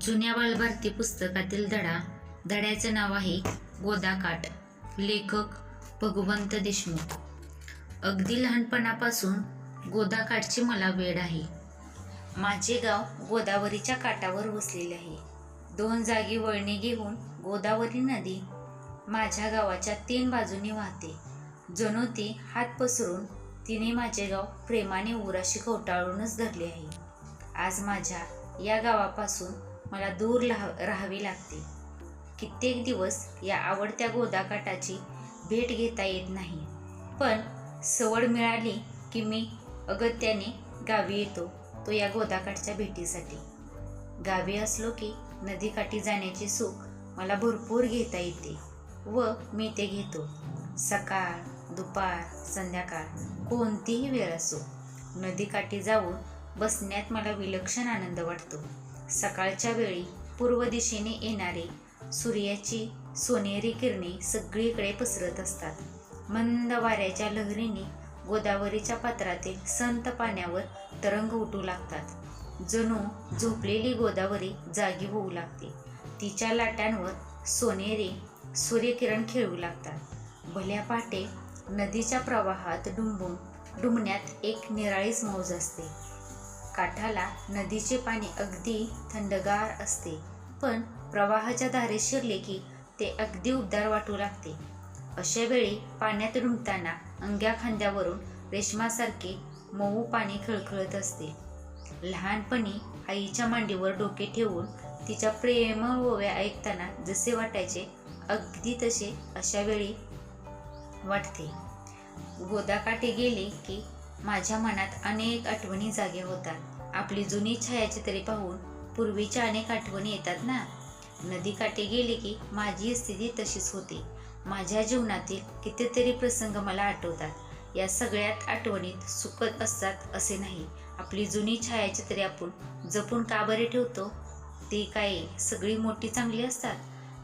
जुन्या बालभारती पुस्तकातील धडा. धड्याचे नाव आहे गोदाकाठ. लेखक भगवंत देशमुख. अगदी लहानपणापासून गोदाकाठची मला वेळ आहे. माझे गाव गोदावरीच्या काठावर वसलेले आहे. दोन जागी वळणे घेऊन गोदावरी नदी माझ्या गावाच्या तीन बाजूनी वाहते. जणू ती हात पसरून तिने माझे गाव प्रेमाने उराशी घोटाळूनच धरले आहे. आज माझ्या या गावापासून मला दूर लाह राहावी लागते. कित्येक दिवस या आवडत्या गोदाकाठाची भेट घेता येत नाही. पण सवड मिळाली की मी अगत्याने गावी येतो तो या गोदाकाठच्या भेटीसाठी. गावी असलो की नदीकाठी जाण्याचे सुख मला भरपूर घेता येते व मी ते घेतो. सकाळ दुपार संध्याकाळ कोणतीही वेळ असो नदीकाठी जाऊन बसण्यात मला विलक्षण आनंद वाटतो. सकाळच्या वेळी पूर्व दिशेने येणारे सूर्याची सोनेरी किरणे सगळीकडे पसरत असतात. मंद वाऱ्याच्या लहरीने गोदावरीच्या पात्रातील संत पाण्यावर तरंग उठू लागतात. जणू झोपलेली गोदावरी जागी होऊ लागते. तिच्या लाटांवर सोनेरी सूर्यकिरण खेळू लागतात. भल्या पहाटे नदीच्या प्रवाहात डुंबून डुंबण्यात एक निराळीच मौज असते. काठाला नदीचे पाणी अगदी थंडगार असते पण प्रवाहाच्या धारेत शिरले की ते अगदी उबदार वाटू लागते. अशा वेळी पाण्यात डुंबताना अंग्या खांद्यावरून रेशमासारखे मऊ पाणी खळखळत असते. लहानपणी आईच्या मांडीवर डोके ठेवून तिच्या प्रेमळ ओव्या ऐकताना जसे वाटायचे अगदी तसे अशा वेळी वाटते. गोदाकाठी गेले की माझ्या मनात अनेक आठवणी जाग्या होतात. आपली जुनी छायाचित्रे पाहून पूर्वीच्या अनेक आठवणी येतात ना? नदीकाठी गेले की माझी स्थिती तशीच होती. माझ्या जीवनातील कितीतरी प्रसंग मला आठवतात. या सगळ्यात आठवणीत सुखद असतात असे नाही. आपली जुनी छायाचित्रे आपण जपून का बरे ठेवतो? ती काय सगळी मोठी चांगली असतात?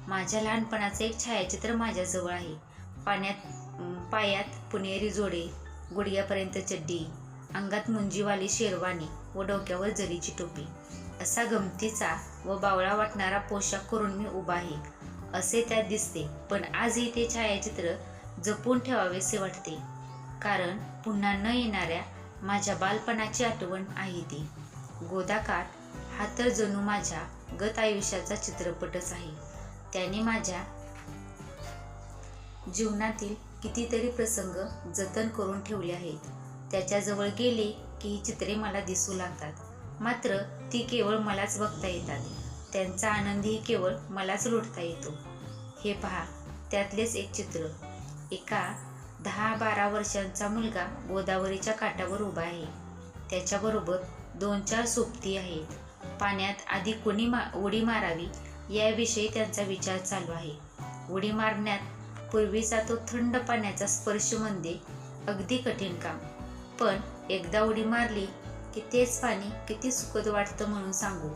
माझ्या लहानपणाचं एक छायाचित्र माझ्याजवळ आहे. पाण्यात पायात पुणेरी जोडे गुडघ्यापर्यंत चड्डी अंगात मुंजीवाली शेरवानी व डोक्यावर जरीची टोपी. असा गमतीचा व बावळा वाटणारा पोशाख करून मी उभा आहे. असे त्यात दिसते पण आजही ते छायाचित्र जपून ठेवावेसे वाटते. कारण पुन्हा न येणाऱ्या माझ्या बालपणाची आठवण आहे ती. गोदाकाठ हा तर जणू माझ्या गत आयुष्याचा चित्रपटच आहे. त्याने माझ्या जीवनातील कितीतरी प्रसंग जतन करून ठेवले आहेत. त्याच्याजवळ गेले की ही चित्रे मला दिसू लागतात. मात्र ती केवळ मलाच बघता येतात. त्यांचा आनंदही केवळ मलाच लुटता येतो. हे पहा त्यातलेच एक चित्र. एका दहा बारा वर्षांचा मुलगा गोदावरीच्या काठावर उभा आहे. त्याच्याबरोबर दोन चार सोबती आहेत. पाण्यात आधी कोणी मा उडी मारावी याविषयी त्यांचा विचार चालू आहे. उडी मारण्यात पूर्वीचा तो थंड पाण्याचा स्पर्श म्हणजे अगदी कठीण काम. पण एकदा उडी मारली की तेच पाणी किती सुखद वाटतं म्हणून सांगू.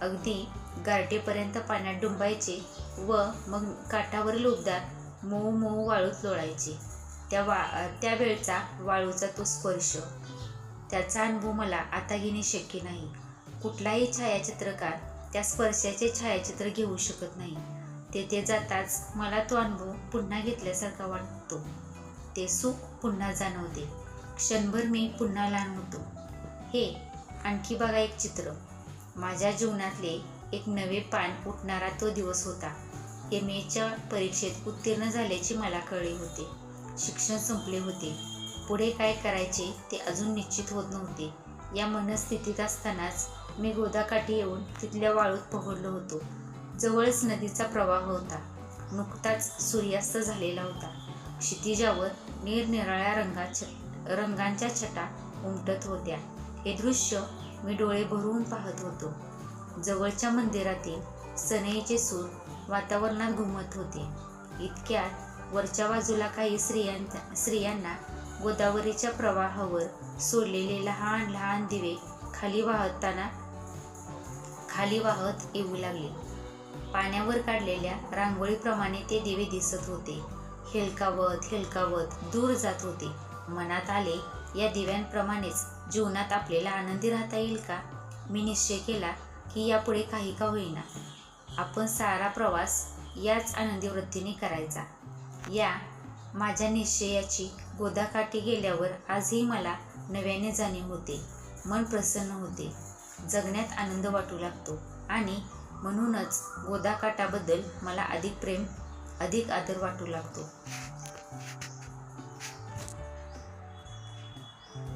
अगदी गारटेपर्यंत पाण्यात डुंबायचे व मग काठावरील उबदार मऊ मऊ वाळूत लोळायचे. त्या वा त्यावेळचा वाळूचा तो स्पर्श. त्याचा अनुभव मला आता घेणे शक्य नाही. कुठलाही छायाचित्रकार त्या स्पर्शाचे छायाचित्र घेऊ शकत नाही. तेथे जाताच मला तो अनुभव पुन्हा घेतल्यासारखा वाटतो. ते सुख पुन्हा जाणवते. क्षणभर मी पुन्हा लहान होतो. हे आणखी बघा एक चित्र. माझ्या जीवनातले एक नवे पान उठणारा तो दिवस होता. एम एच्या परीक्षेत उत्तीर्ण झाल्याचे मला कळले होते. शिक्षण संपले होते. पुढे काय करायचे ते अजून निश्चित होत नव्हते. या मनस्थितीत असतानाच मी गोदाकाठी येऊन तिथल्या वाळूत पकडलो होतो. जवळच नदीचा प्रवाह होता. नुकताच सूर्यास्त झालेला होता. क्षितिजावर निरनिराळ्या रंगाच्या रंगांच्या छटा उमटत होत्या. हे दृश्य मी डोळे भरून पाहत होतो. जवळच्या मंदिरातील सनईचे सूर वातावरणात घुमत होते. इतक्यात वरच्या बाजूला काही स्त्रियां स्त्रियांना गोदावरीच्या प्रवाहावर सोडलेले लहान लहान दिवे खाली वाहताना खाली वाहत येऊ लागले. पाण्यावर काढलेल्या रांगोळीप्रमाणे ते दिवे दिसत होते. हेलकावत हेलकावत दूर जात होते. मनात आले या दिव्यांप्रमाणेच जीवनात आपल्याला आनंदी राहता येईल का? मी निश्चय केला की यापुढे काही का होईना. आपण सारा प्रवास याच आनंदी वृत्तीने करायचा. या माझ्या निश्चयाची गोदाकाठी गेल्यावर आजही मला नव्याने जाणीव होते. मन प्रसन्न होते. जगण्यात आनंद वाटू लागतो आणि म्हणूनच गोदाकाठाबद्दल मला अधिक प्रेम अधिक आदर वाटू लागतो.